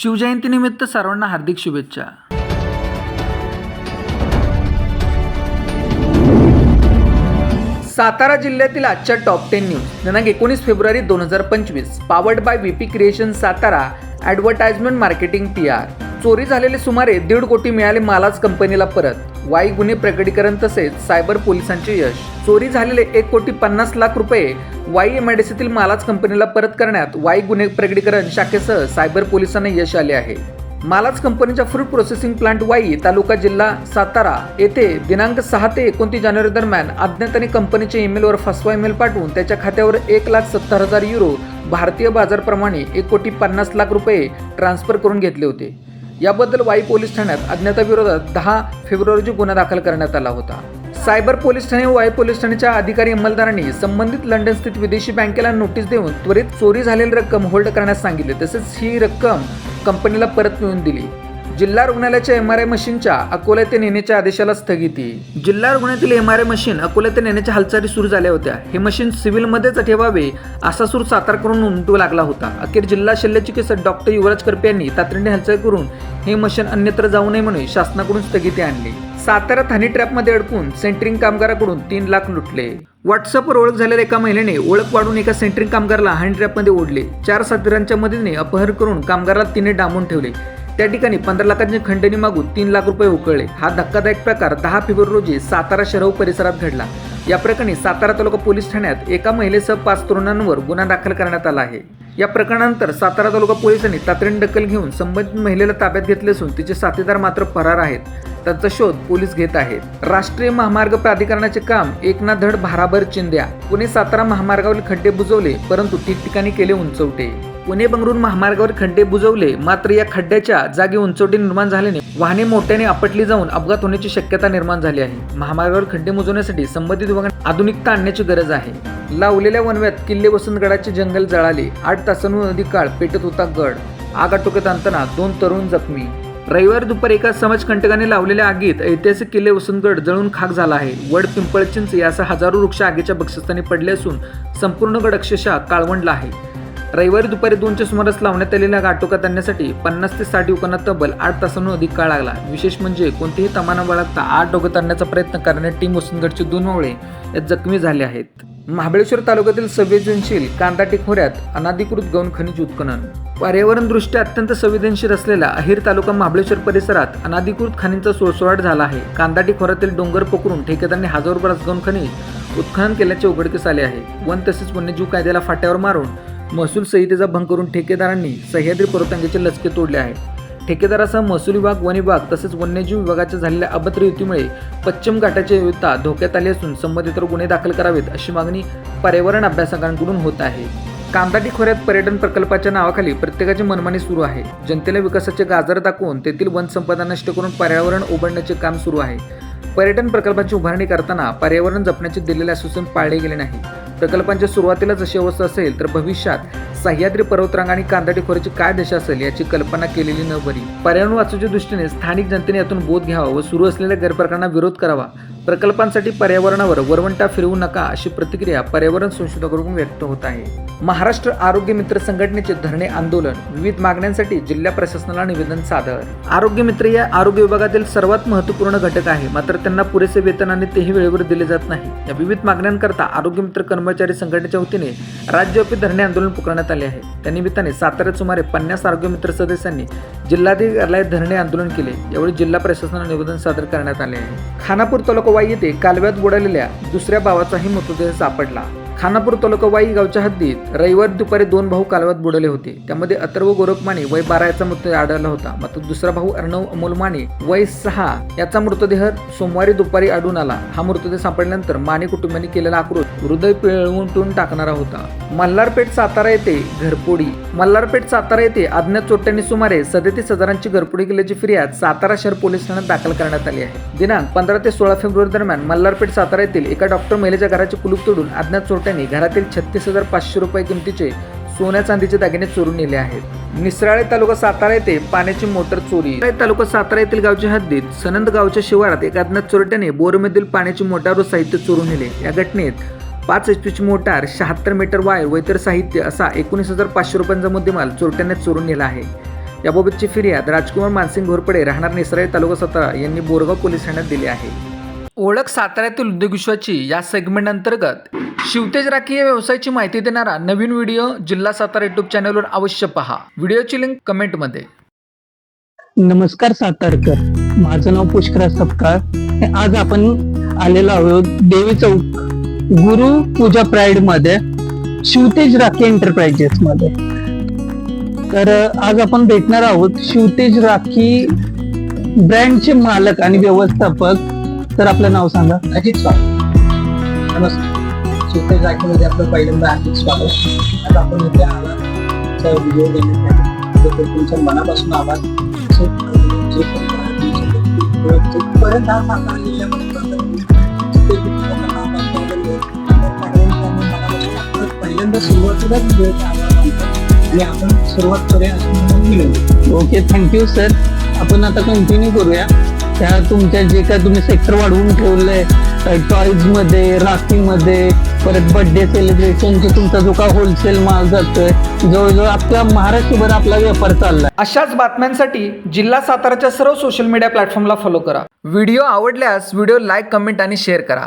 शिवजयंतीनिमित्त सर्वांना हार्दिक शुभेच्छा. सातारा जिल्ह्यातील आजच्या टॉप टेन न्यूज दिनांक एकोणीस फेब्रुवारी दोन हजार पंचवीस. Powered by V P creation Satara advertisement marketing T R चोरी झालेले सुमारे दीड कोटी मिळाले मालाच कंपनीला परत. वाई गुन्हे प्रकटीकरण तसेच सायबर पोलिसांचे यश. चोरी झालेले एक कोटी पन्नास लाख रुपये वाई एमआयडीसीतील मालाच कंपनीला परत करण्यात वाई गुन्हे प्रकटीकरण शाखेसह सायबर पोलिसांना यश आले आहे. मालाच कंपनीच्या fruit processing plant Wai taluka जिल्हा सातारा येथे दिनांक सहा ते एकोणतीस जानेवारी दरम्यान अज्ञात आणि कंपनीच्या ईमेलवर फसवा ईमेल पाठवून त्याच्या खात्यावर एक लाख सत्तर हजार युरो भारतीय बाजारप्रमाणे एक कोटी पन्नास लाख रुपये ट्रान्स्फर करून घेतले होते. याबद्दल वाई पोलीस ठाण्यात अज्ञाताविरोधात दहा फेब्रुवारी गुन्हा दाखल करण्यात आला होता. सायबर पोलीस ठाणे व वाई पोलीस ठाण्याच्या अधिकारी अंमलदारांनी संबंधित लंडन स्थित विदेशी बँकेला नोटीस देऊन त्वरित चोरी झालेली रक्कम होल्ड करण्यास सांगितले. तसेच ही रक्कम कंपनीला परत मिळवून दिली. जिल्हा रुग्णालयाच्या एम आर आय मशीनच्या अकोला येथे नेण्याच्या आदेशाला स्थगिती. जिल्हा रुग्णालयातील M R I machine Akola येथे नेण्याच्या हालचाली सुरू झाल्या होत्या. हे मशीन सिव्हिलमध्येच ठेवावे असा सूर सातारकडून उमटू लागला होता. अखेर जिल्हा शल्यचिकित्सक डॉक्टर युवराज करपे यांनी तातडीने हालचाल करून हे मशीन अन्यत्र जाऊ नये म्हणून शासनाकडून स्थगिती आणली. साताऱ्यात हनी ट्रॅपमध्ये अडकून सेंटरिंग कामगाराकडून तीन लाख लुटले. व्हॉट्सअपवर ओळख झालेल्या एका महिलेने ओळख वाढून एका सेंटरिंग कामगाराला हँड ट्रॅपमध्ये ओढले. चार साथीदारांच्या मदतीने अपहरण करून कामगाराला तिने डांबून ठेवले. त्या ठिकाणी पंधरा लाखांची खंडणी मागून तीन लाख रुपये उकळले. हा धक्कादायक प्रकार दहा फेब्रुवारी रोजी सातारा शहर परिसरात घडला. या प्रकरणी सातारा तालुका पोलीस ठाण्यात एका महिलेसह पाच तरुणांवर गुन्हा दाखल करण्यात आला आहे. या प्रकरणानंतर सातारा तालुका पोलिसांनी तातडीने दखल घेऊन संबंधित महिलेला ताब्यात घेतले असून तिचे साथीदार मात्र फरार आहेत. त्यांचा शोध पोलीस घेत आहेत. राष्ट्रीय महामार्ग प्राधिकरणाचे काम एकना धड भाराभर चिंध्या. पुणे सातारा महामार्गावरील खड्डे बुजवले परंतु ठिकठिकाणी केले उंचवटे. पुणे बंगळूर महामार्गावर खड्डे बुजवले. मात्र या खड्ड्याच्या जागी उंचवटे निर्माण झाल्याने वाहने मोठ्याने आपटली जाऊन अपघात होण्याची शक्यता निर्माण झाली आहे. महामार्गावर खड्डे बुजवण्यासाठी संबंधित विभागाने आधुनिकता आणण्याची गरज आहे. लावलेल्या वनव्यात किल्ले वसंतगडाचे जंगल जळाले. आठ तासांहून अधिक काळ पेटत होता गड. आग आटोक्यात आणताना दोन तरुण जखमी. रविवार दुपारी एका समाजकंटकाने लावलेल्या आगीत ऐतिहासिक किल्ले वसंतगड जळून खाक झाला आहे. वड पिंपळ चिंच यासह हजारो वृक्ष आगीच्या बक्षस्थानी पडले असून संपूर्ण गड अक्षरशः काळवंडला आहे. रविवारी दुपारी दोनच्या सुमारास लावण्यात आलेल्या आग आटोक्यात आणण्यासाठी पन्नास ते साठ युवकांना तब्बल आठ तासांहून अधिक काळ लागला. विशेष म्हणजे कोणतेही तमाना बाळगता आठ डोक्यात आणण्याचा प्रयत्न करण्यात टीम वसंतगडचे दोन मावळे यात जखमी झाले आहेत. महाबळेश्वर तालुक्यातील संवेदनशील कांदाटी खोऱ्यात अनाधिकृत गौण खनिज उत्खनन. पर्यावरणदृष्ट्या अत्यंत संवेदनशील असलेला अहिर तालुका महाबळेश्वर परिसरात अनाधिकृत खनिजचा सोळसोळाट झाला आहे. कांदाटी खोऱ्यातील डोंगर पकडून ठेकेदारांनी हजारो बराच गौण खनिज उत्खनन केल्याचे उघडकीस आले आहे. वन तसेच वन्यजीव कायद्याला फाट्यावर मारून महसूल संहितेचा भंग करून ठेकेदारांनी सह्याद्री पर्वतांगेचे लचके तोडले आहे ठेकेदारासह महसूल विभाग वन विभाग तसेच वन्यजीव विभागाच्या झालेल्या अभद्र युतीमुळे पश्चिम घाटाची विविधता धोक्यात आली असून संबंधितर गुन्हे दाखल करावेत अशी मागणी पर्यावरण अभ्यासकांकडून होत आहे. कांदाटी खोऱ्यात पर्यटन प्रकल्पाच्या नावाखाली प्रत्येकाची मनमानी सुरू आहे. जनतेला विकासाचे गाजर दाखवून तेथील वनसंपदा नष्ट करून पर्यावरण उघडण्याचे काम सुरू आहे. पर्यटन प्रकल्पाची उभारणी करताना पर्यावरण जपण्याचे दिलेले आश्वासन पाळले गेले नाही. प्रकल्पांच्या सुरुवातीला जशी अवस्था असेल तर भविष्यात सह्याद्री पर्वतरांग आणि कांदाटी खोऱ्याची काय दशा असेल याची कल्पना केलेली न बरी. पर्यावरण वाचूच्या दृष्टीने स्थानिक जनतेने यातून बोध घ्यावा व सुरू असलेल्या गैरप्रकारांना विरोध करावा. प्रकल्पांसाठी पर्यावरणावर वरवंटा फिरवू नका अशी प्रतिक्रिया पर्यावरण संशोधकांकडून व्यक्त होत आहे. महाराष्ट्र आरोग्य मित्र संघटनेचे धरणे आंदोलन विविध मागण्यांसाठी जिल्हा प्रशासनाला निवेदन सादर. आरोग्य मित्र या आरोग्य विभागातील सर्वात महत्त्वपूर्ण घटक आहे मात्र त्यांना पुरेसे वेतन आणि तेही वेळेवर दिले जात नाही. या विविध मागण्यांकरता आरोग्य मित्र कर्मचारी संघटनेच्या वतीने राज्यव्यापी धरणे आंदोलन पुकारण्यात आले आहे. त्या निमित्ताने साताऱ्यात सुमारे पन्नास आरोग्य मित्र सदस्यांनी जिल्हाधिकाऱ्यालयात धरणे आंदोलन केले. यावेळी जिल्हा प्रशासनाला निवेदन सादर करण्यात आले आहे. खानापूर तालुका वाई येथे कालव्यात बुडालेल्या दुसऱ्या भावाचाही मृतदेह सापडला. खानापूर तालुका वाई गावच्या हद्दीत रविवार दुपारी दोन भाऊ कालव्यात बुडले होते. त्यामध्ये अथर्व गोरखमाने वय बारा याचा मृतदेह आढळला होता. मात्र दुसरा भाऊ अर्णव अमोल माने वय सहा याचा मृतदेह सोमवारी दुपारी आढळून आला. हा मृतदेह सापडल्यानंतर माने कुटुंबांनी केलेला आक्रोश हृदय पिळवून टाकणारा होता. मल्हारपेठ सातारा येथे घरपोडी मल्हारपेठ सातारा येथे अज्ञात चोरट्यांनी सुमारे सदतीस हजारांची घरपोडी केल्याची फिर्याद सातारा शहर पोलीस ठाण्यात दाखल करण्यात आली आहे. दिनांक पंधरा ते सोळा फेब्रुवारी दरम्यान मल्हारपेठ सातारा येथील एका डॉक्टर महिलेच्या घराचे कुलूप तोडून अज्ञात चोरट्यांनी घरातील छत्तीस हजार पाचशे रुपये किमतीचे सोन्या चांदीचे दागिने चोरून नेले आहेत. निसराळे तालुका सातारा येथे पाण्याची मोटर चोरी. तालुका सातारा येथील गावच्या हद्दीत सनंद गावच्या शिवारात एका अज्ञात चोरट्याने बोरमधील पाण्याची मोटार व साहित्य चोरून नेले. या घटनेत पाच एच पीची मोटार शहात्तर मीटर वायर व इतर साहित्य असा एकोणीस हजार पाचशे रुपयांचा मुद्देमाल चोरट्याने चोरून नेला आहे. याबाबतची फिर्याद राजकुमार मानसिंग घोरपडे राहणार निसराळे तालुका सातारा यांनी बोरगाव पोलीस ठाण्यात दिली आहे. ओळख साताऱ्यातील उद्योग विश्वाची या सेगमेंट अंतर्गत शिवतेज राखी या व्यवसायाची माहिती देणारा नवीन व्हिडिओ जिल्हा सातारा युट्यूब चॅनलवर अवश्य पहा. व्हिडिओची लिंक कमेंटमध्ये नमस्कार सातारकर. माझं नाव पुष्करा सपकाळ. आज आपण आलेलो आहोत देवी चौक गुरु पूजा प्राईडमध्ये शिवतेज राखी एंटरप्राइजेस मध्ये. तर आज आपण भेटणार आहोत शिवतेज राखी ब्रँडचे मालक आणि व्यवस्थापक तर आपलं नाव सांगा. अजित स्वागत नमस्कार. सुपर जागेमध्ये आपलं पहिल्यांदा हार्दिक स्वागत आज आपण इथे आला. व्हिडिओ देण्यासाठी तुमच्या मनापासून जोपर्यंत हा सातारा जिल्ह्यामध्ये आवाज पहिल्यांदा सुरुवातीलाच आणि आपण सुरुवात करूया असं म्हणून विनंती ओके थँक्यू सर आपण आता कंटिन्यू करूया. त्या तुमच्या जे काय तुम्ही सेक्टर वाढवून ठेवलंय टॉईजमध्ये राखी मध्ये परत बर्थडे सेलिब्रेशन तुमचा जो काय होलसेल माल जातोय जवळजवळ आपल्या महाराष्ट्रभर आपला व्यापार चाललाय. अशाच बातम्यांसाठी जिल्हा साताराच्या सर्व सोशल मीडिया प्लॅटफॉर्मला फॉलो करा. व्हिडिओ आवडल्यास व्हिडिओ लाईक कमेंट आणि शेअर करा.